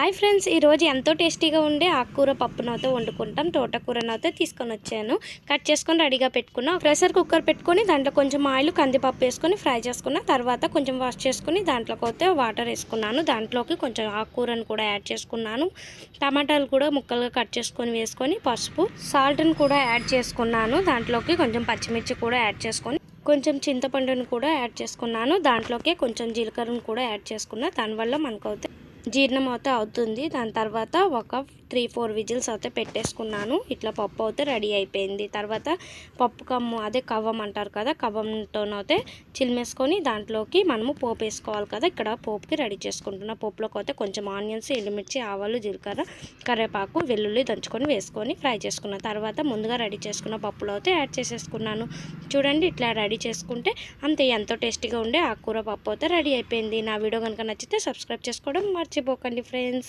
Hi friends ఈరోజు ఎంతో టేస్టీగా ఉండే ఆకుకూర పప్పునైతే వండుకుంటాం. తోటకూరనైతే తీసుకొని వచ్చాను. కట్ చేసుకొని రెడీగా పెట్టుకున్నా. ప్రెషర్ కుక్కర్ పెట్టుకొని దాంట్లో కొంచెం ఆయిల్ కందిపప్పు వేసుకొని ఫ్రై చేసుకున్న తర్వాత కొంచెం వాష్ చేసుకుని దాంట్లోకి అయితే వాటర్ వేసుకున్నాను. దాంట్లోకి కొంచెం ఆకుకూరను కూడా యాడ్ చేసుకున్నాను. టమాటాలు కూడా ముక్కలుగా కట్ చేసుకొని వేసుకొని పసుపు సాల్ట్ని కూడా యాడ్ చేసుకున్నాను. దాంట్లోకి కొంచెం పచ్చిమిర్చి కూడా యాడ్ చేసుకొని కొంచెం చింతపండును కూడా యాడ్ చేసుకున్నాను. దాంట్లోకి కొంచెం జీలకర్రను కూడా యాడ్ చేసుకున్నా దానివల్ల మనకు అయితే జీర్ణం అవుతుంది. దాని తర్వాత ఒక త్రీ ఫోర్ విజిల్స్ అయితే పెట్టేసుకున్నాను. ఇట్లా పప్పు అయితే రెడీ అయిపోయింది. తర్వాత పప్పు కమ్ము అదే కవ్వం అంటారు కదా కవ్వంతోనైతే చిల్మేసుకొని దాంట్లోకి మనము పోపు వేసుకోవాలి కదా. ఇక్కడ పోపుకి రెడీ చేసుకుంటున్నా. పోపులోకి అయితే కొంచెం ఆనియన్స్ ఎండుమిర్చి ఆవాలు జీలకర్ర కరివేపాకు వెల్లుల్లి దంచుకొని వేసుకొని ఫ్రై చేసుకున్న తర్వాత ముందుగా రెడీ చేసుకున్న పప్పులో అయితే యాడ్ చేసేసుకున్నాను. చూడండి ఇట్లా రెడీ చేసుకుంటే అంతే ఎంతో టేస్టీగా ఉండే ఆకుకూర పప్పు అయితే రెడీ అయిపోయింది. నా వీడియో కనుక నచ్చితే సబ్స్క్రైబ్ చేసుకోవడం మర్చిపోకండి ఫ్రెండ్స్.